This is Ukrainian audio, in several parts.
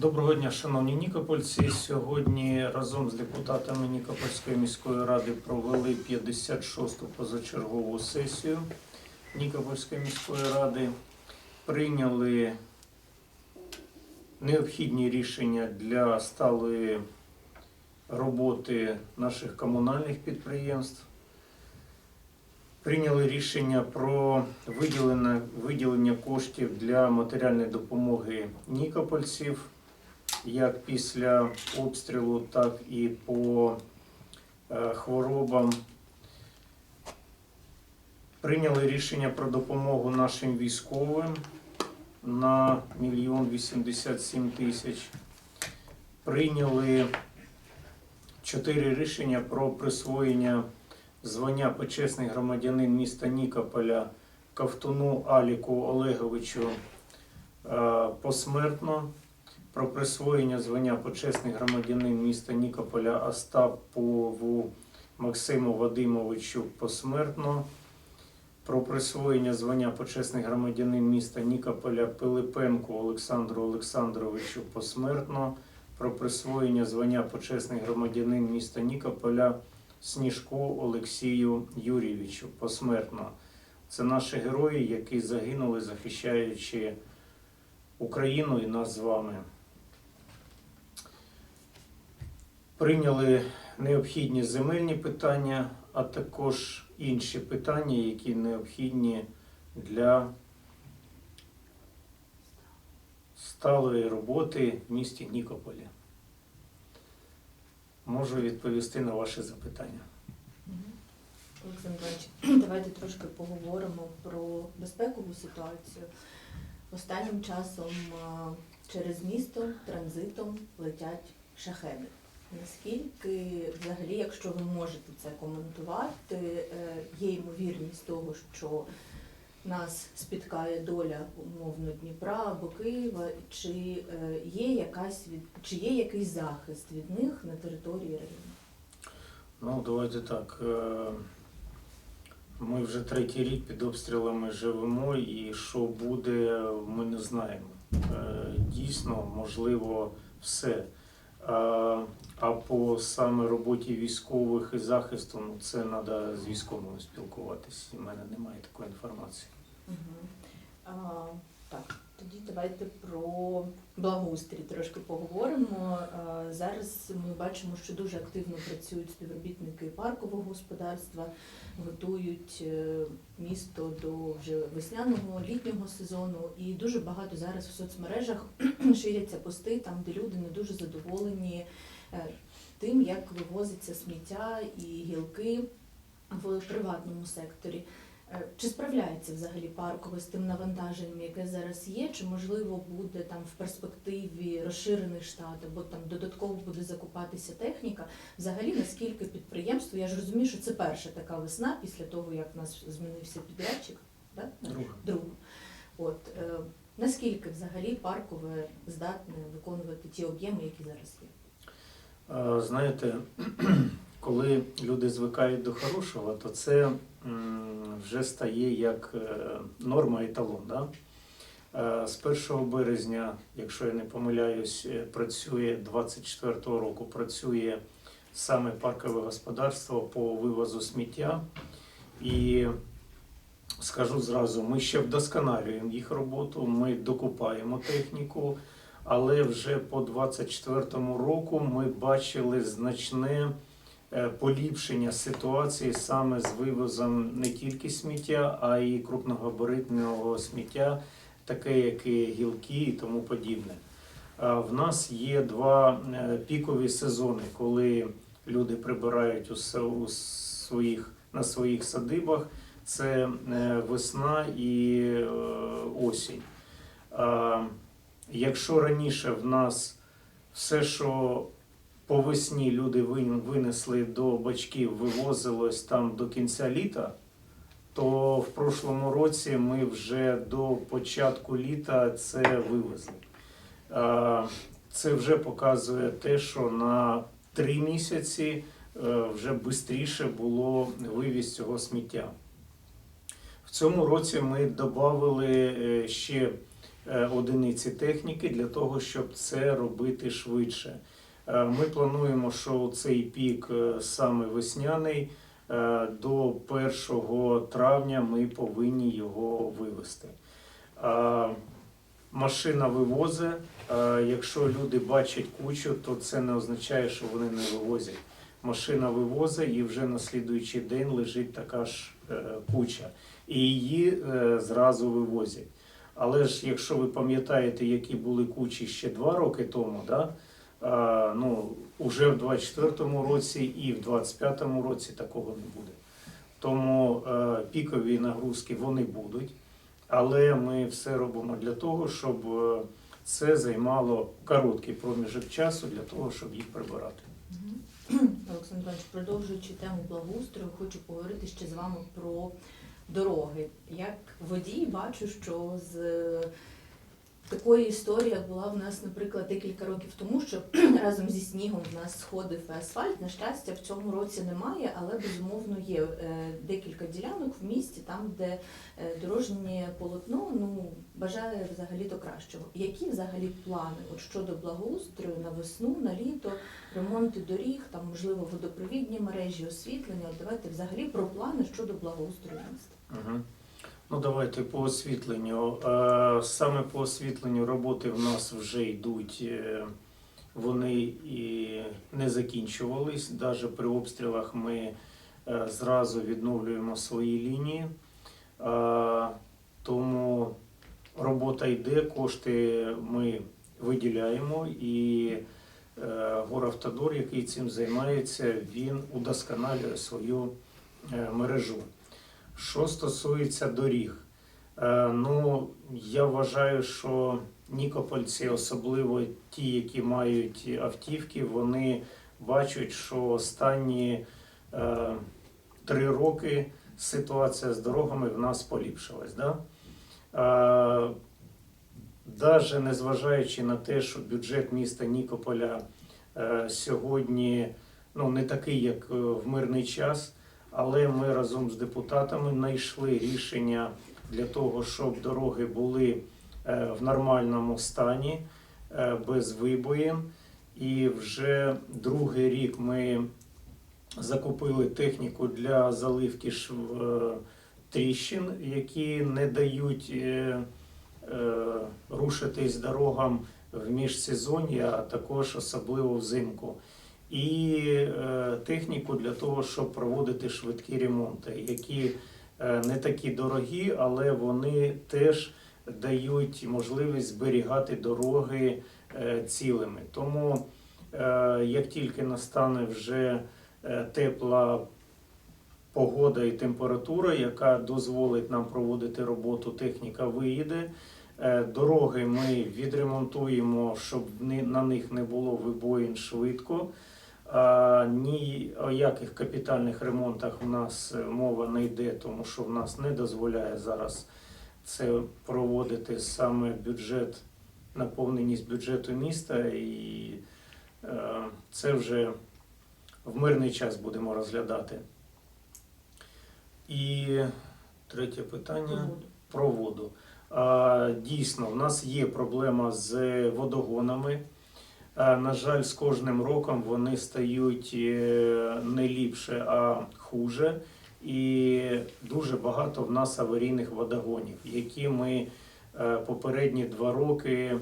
Доброго дня, шановні нікопольці. Сьогодні разом з депутатами Нікопольської міської ради провели 56-ту позачергову сесію Нікопольської міської ради. Прийняли необхідні рішення для сталої роботи наших комунальних підприємств. Прийняли рішення про виділення, виділення коштів для матеріальної допомоги нікопольців, як після обстрілу, так і по е, хворобам. Прийняли рішення про допомогу нашим військовим на мільйон 87 тисяч. Прийняли чотири рішення про присвоєння звання почесний громадянин міста Нікополя Ковтуну Аліку Олеговичу е, посмертно. Про присвоєння звання почесний громадянин міста Нікополя Остапову Максиму Вадимовичу посмертно. Про присвоєння звання почесний громадянин міста Нікополя Пилипенку Олександру Олександровичу посмертно. Про присвоєння звання почесний громадянин міста Нікополя Сніжку Олексію Юрійовичу посмертно. Це наші герої, які загинули, захищаючи Україну і нас з вами. Прийняли необхідні земельні питання, а також інші питання, які необхідні для сталої роботи в місті Нікополі. Можу відповісти на ваші запитання. Олександр давайте трошки поговоримо про безпекову ситуацію. Останнім часом через місто транзитом летять шахеди. Наскільки, взагалі, якщо ви можете це коментувати, е, є ймовірність того, що нас спіткає доля умовно Дніпра або Києва, чи е, є якась від чи є якийсь захист від них на території району? Ну, давайте так. е, Ми вже третій рік під обстрілами живемо, і що буде, ми не знаємо. Дійсно, можливо, все. А, по саме роботі військових і захисту, ну це треба з військовими спілкуватися. У мене немає такої інформації. Угу. Так, тоді давайте про благоустрій трошки поговоримо. Зараз ми бачимо, що дуже активно працюють співробітники паркового господарства, готують е, місто до вже весняного літнього сезону. І дуже багато зараз в соцмережах ширяться пости, там де люди не дуже задоволені е, тим, як вивозиться сміття і гілки в приватному секторі. Е, Чи справляється взагалі паркове з тим навантаженням, яке зараз є? Чи можливо буде там в перспективі розширений штат, або там додатково буде закупатися техніка? Взагалі, наскільки підприємство? Я ж розумію, що це перша така весна після того, як в нас змінився підрядчик, так? Друга. Друга. От е, наскільки взагалі паркове здатне виконувати ті об'єми, які зараз є? Е, Знаєте, коли люди звикають до хорошого, то це вже стає як е, норма еталон. Да? Е, З 1 березня, якщо я не помиляюсь, е, працює 24-го року, працює саме паркове господарство по вивозу сміття. І скажу зразу, ми ще вдосконалюємо їх роботу, ми докупаємо техніку. Але вже по 24-му року ми бачили значне поліпшення ситуації саме з вивозом не тільки сміття, а й крупногабаритного сміття, таке як і гілки і тому подібне. В нас є два е, пікові сезони, коли люди прибирають у своїх, на своїх садибах. Це е, весна і е, осінь. Якщо раніше в нас все, що по весні люди винесли до бачків, вивозилось там до кінця літа, то в прошлому році ми вже до початку літа це вивезли. Це вже показує те, що на три місяці е, вже швидше було вивіз цього сміття. В цьому році ми додали ще е, одиниці техніки для того, щоб це робити швидше. Е, Ми плануємо, що цей пік е, саме весняний. е, До 1 травня ми повинні його вивести. Машина вивозить. Якщо люди бачать кучу, то це не означає, що вони не вивозять. Машина вивозить і вже на слідуючий день лежить така ж куча. І її зразу вивозять. Але ж якщо ви пам'ятаєте, які були кучі ще два роки тому, да, ну, уже в 24-му році і в 25-му році такого не буде. Тому е, пікові нагрузки вони будуть, але ми все робимо для того, щоб е, це займало короткий проміжок часу для того, щоб їх прибирати. Олександр Іванович, продовжуючи тему благоустрою, хочу поговорити ще з вами про дороги. Як водій бачу, що з такої історії як була в нас, наприклад, декілька років тому, що разом зі снігом в нас сходив асфальт. На щастя, в цьому році немає, але безумовно є е, декілька ділянок в місті, там, де е, дорожнє полотно ну, бажає взагалі до кращого. Які взагалі плани от щодо благоустрою на весну, на літо, ремонти доріг, там можливо водопровідні мережі, освітлення? От давайте взагалі про плани щодо благоустрою міста. Ну, давайте по освітленню. Саме по освітленню роботи в нас вже йдуть. е, Вони і не закінчувались. Навіть при обстрілах ми е, зразу відновлюємо свої лінії. Тому робота йде, кошти ми виділяємо і е, Горавтодор, який цим займається, він удосконалює свою мережу. Що стосується доріг, е, ну я вважаю, що нікопольці, особливо ті, які мають автівки, вони бачать, що останні е, три роки ситуація з дорогами в нас поліпшилась. Да? Е, Даже незважаючи на те, що бюджет міста Нікополя сьогодні ну, не такий, як в мирний час, але ми разом з депутатами знайшли рішення для того, щоб дороги були е, в нормальному стані, е, без вибоїн. І вже другий рік ми закупили техніку для заливки е, тріщин, які не дають рушитись дорогам в міжсезонні, а також особливо взимку. І е, техніку для того, щоб проводити швидкі ремонти, які е, не такі дорогі, але вони теж дають можливість зберігати дороги е, цілими. Тому як тільки настане вже тепла погода і температура, яка дозволить нам проводити роботу, техніка виїде. Дороги ми відремонтуємо, щоб на них не було вибоїн швидко. Ні о яких капітальних ремонтах у нас е, мова не йде, тому що в нас не дозволяє зараз це проводити саме бюджет, наповненість бюджету міста, і е, це вже в мирний час будемо розглядати. І третє питання про воду. Дійсно, в нас є проблема з водогонами. На жаль, з кожним роком вони стають е, не ліпше, а хуже. І дуже багато в нас аварійних водогонів, які ми е, попередні два роки е,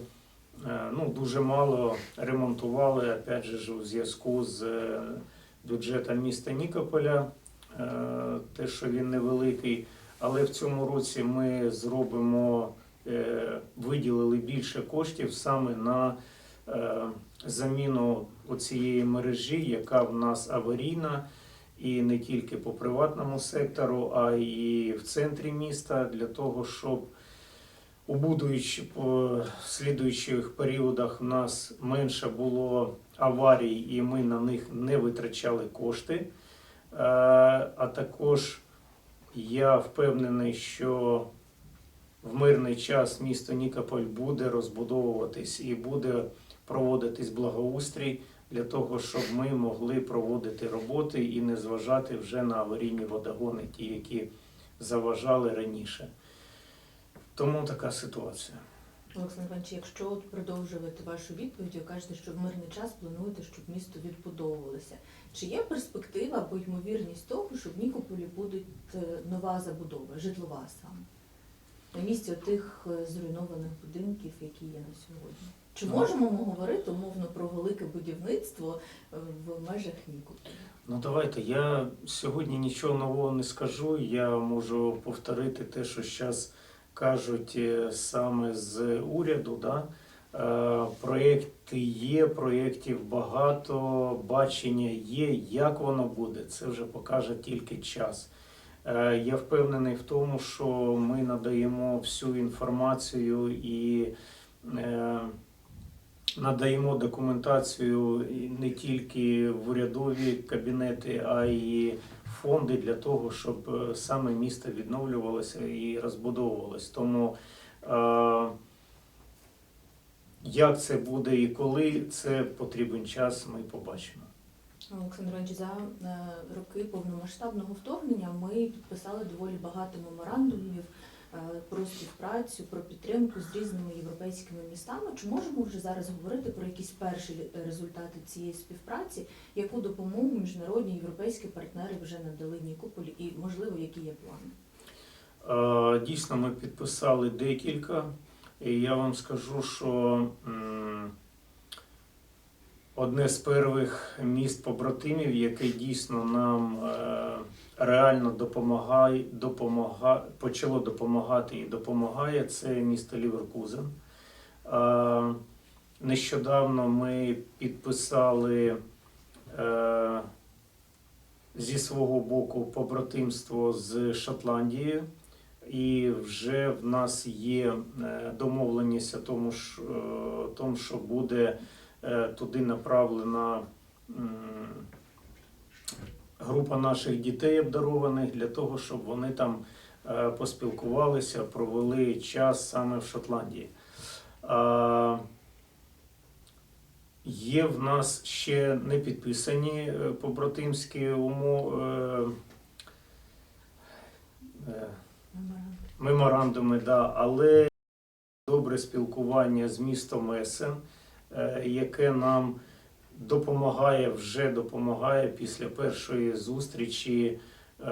ну, дуже мало ремонтували, опять же, у зв'язку з бюджетом міста Нікополя, те, що він невеликий. Але в цьому році ми зробимо, виділили більше коштів саме на заміну оцієї мережі, яка в нас аварійна, і не тільки по приватному сектору, а й в центрі міста, для того, щоб у слідуючих періодах в нас менше було аварій, і ми на них не витрачали кошти. Е, А також я впевнений, що в мирний час місто Нікополь буде розбудовуватись і буде проводитись благоустрій для того, щоб ми могли проводити роботи і не зважати вже на аварійні водогони, ті, які заважали раніше. Тому така ситуація. Олександр Іванович, якщо продовжувати вашу відповідь, ви кажете, що в мирний час плануєте, щоб місто відбудовувалося. Чи є перспектива або ймовірність того, що в Нікополі буде е, нова забудова, житлова саме, на місці тих зруйнованих будинків, які є на сьогодні? Чи Ну. можемо ми говорити умовно про велике будівництво е, в межах Нікополя? Ну давайте. Я сьогодні нічого нового не скажу. Я можу повторити те, що зараз кажуть е, саме з уряду. Да? Е, Проєкти є, проєктів багато, бачення є. Як воно буде, це вже покаже тільки час. Я впевнений в тому, що ми надаємо всю інформацію і надаємо документацію не тільки в урядові кабінети, а й фонди для того, щоб е, саме місто відновлювалося і розбудовувалось. Тому е, як це буде і коли це потрібен час, ми побачимо. Олександр Іванович, за е, роки повномасштабного вторгнення ми підписали доволі багато меморандумів про співпрацю, про підтримку з різними європейськими містами. Чи можемо вже зараз говорити про якісь перші результати цієї співпраці? Яку допомогу міжнародні європейські партнери вже надали Нікополі, і можливо, які є плани? Е, Дійсно, ми підписали декілька, і я вам скажу, що одне з перших міст побратимів, яке дійсно нам е, реально допомагає, допомага, почало допомагати і допомагає, це місто Ліверкузен. Е, Нещодавно ми підписали е, зі свого боку побратимство з Шотландією. І вже в нас є домовленість о тому, що, буде туди направлена група наших дітей обдарованих для того, щоб вони там е, поспілкувалися, провели час саме в Шотландії. Є в нас ще не підписані е, побратимські умови. Меморандуми, да, але добре спілкування з містом Есен, е, яке нам допомагає, вже допомагає після першої зустрічі е,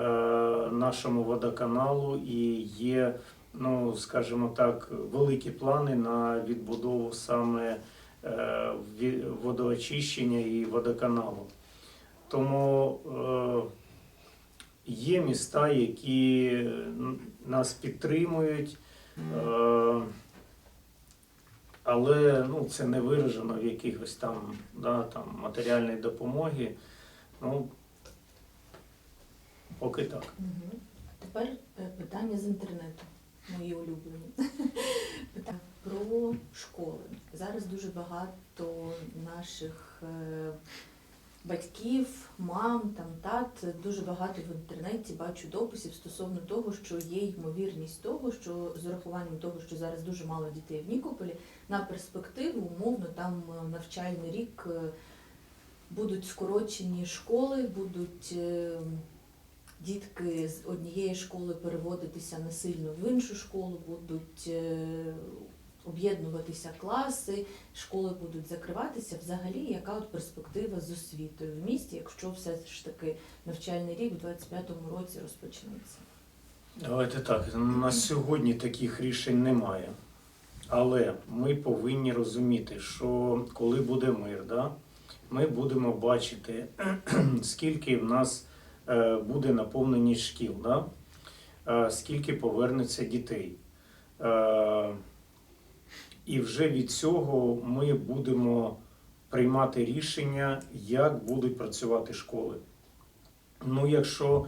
нашому водоканалу. І є, ну скажімо так, великі плани на відбудову саме е, водоочищення і водоканалу. Тому е, Є міста, які нас підтримують, е, але ну, це не виражено в якихось там, да, там матеріальної допомоги. Ну, поки так. А Тепер е, питання з інтернету, мої улюблені. Питання про школи. Зараз дуже багато наших е, батьків, мам, там, тат, дуже багато в інтернеті бачу дописів стосовно того, що є ймовірність того, що з урахуванням того, що зараз дуже мало дітей в Нікополі, на перспективу, умовно, там е, навчальний рік е, будуть скорочені школи, будуть. е, дітки з однієї школи переводитися насильно в іншу школу, будуть об'єднуватися класи, школи будуть закриватися. Взагалі, яка от перспектива з освітою в місті, якщо все ж таки навчальний рік у 25-му році розпочнеться? Давайте так. На сьогодні таких рішень немає. Але ми повинні розуміти, що коли буде мир, да, ми будемо бачити, скільки в нас е, буде наповненість шкіл, да, е, скільки повернеться дітей. Е, І вже від цього ми будемо приймати рішення, як будуть працювати школи. Ну, якщо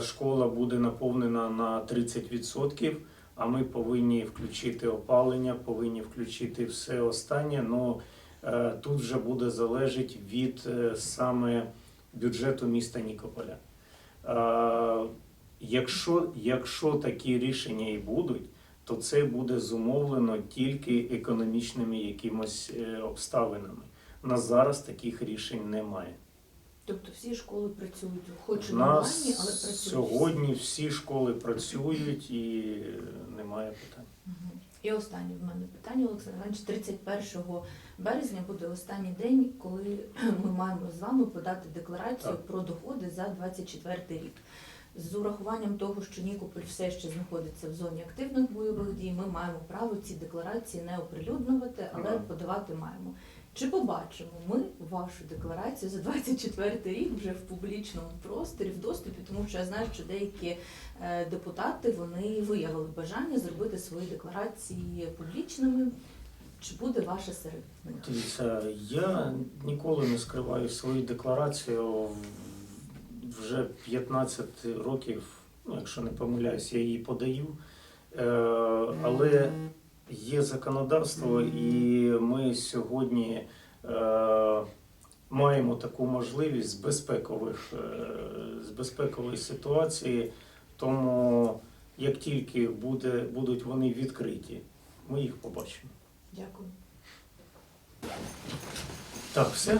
школа буде наповнена на 30%, а ми повинні включити опалення, повинні включити все останнє. Ну е, тут вже буде залежить від е, саме бюджету міста Нікополя. Е, Якщо, якщо такі рішення і будуть, то це буде зумовлено тільки економічними якимось обставинами. На зараз таких рішень немає. Тобто всі школи працюють, хоч і У в онлайні, але працюють. сьогодні всі школи працюють і немає питань. І останнє в мене питання, Олександр Іванович. 31 березня буде останній день, коли ми маємо з вами подати декларацію Так. про доходи за 24 рік. З урахуванням того, що Нікополь все ще знаходиться в зоні активних бойових дій, ми маємо право ці декларації не оприлюднювати, але подавати маємо. Чи побачимо ми вашу декларацію за 24 рік вже в публічному просторі, в доступі, тому що я знаю, що деякі е, депутати вони виявили бажання зробити свої декларації публічними. Чи буде ваша серед них? Дивіться, я ніколи не скриваю свою декларацію. Вже 15 років, ну, якщо не помиляюсь, я її подаю. Е, але є законодавство, і ми сьогодні е, маємо таку можливість з безпекових е, з безпекової ситуації. Тому як тільки буде, будуть вони відкриті, ми їх побачимо. Дякую. Так, все.